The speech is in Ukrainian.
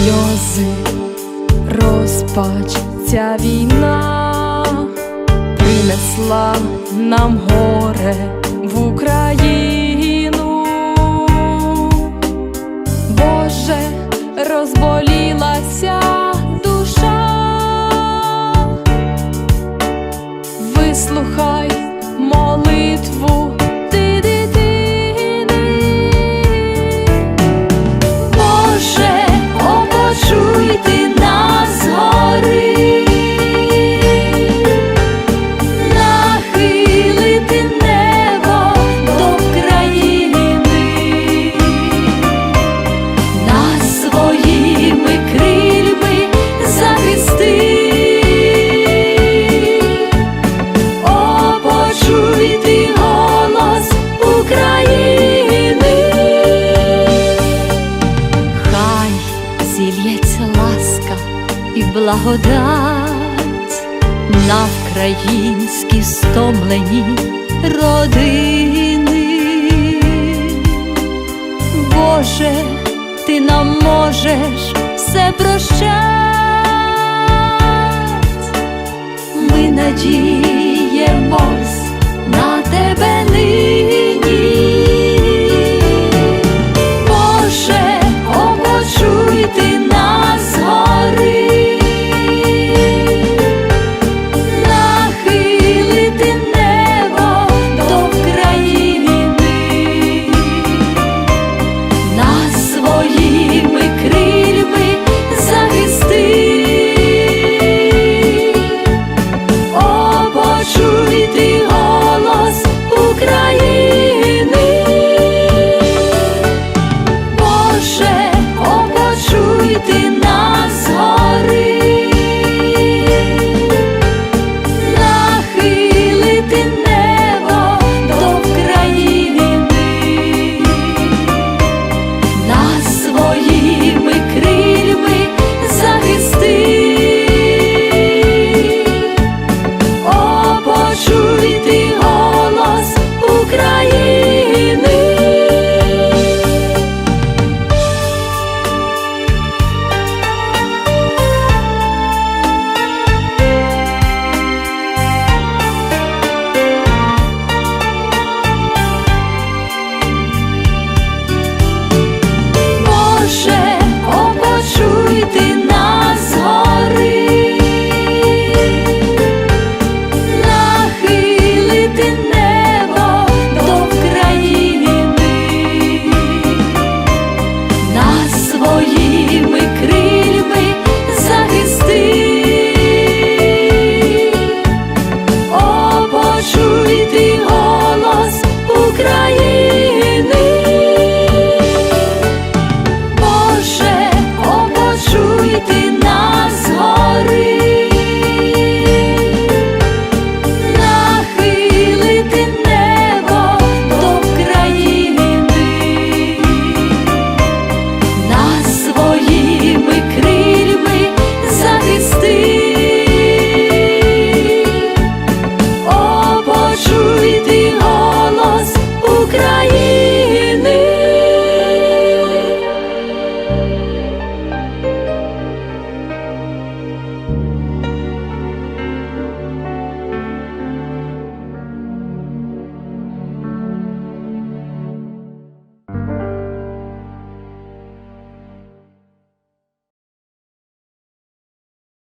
сльози, розпач, ця війна принесла нам горе в Україну. Боже, розболілася душа, вислухай благодать на вкраїнські стомлені родини. Боже, ти нам можеш все прощать. Ми надіємось на тебе. душе, о, почуйте нас гори, нахилити небо до країни ми, своїми крильми захисти, о, почуйте.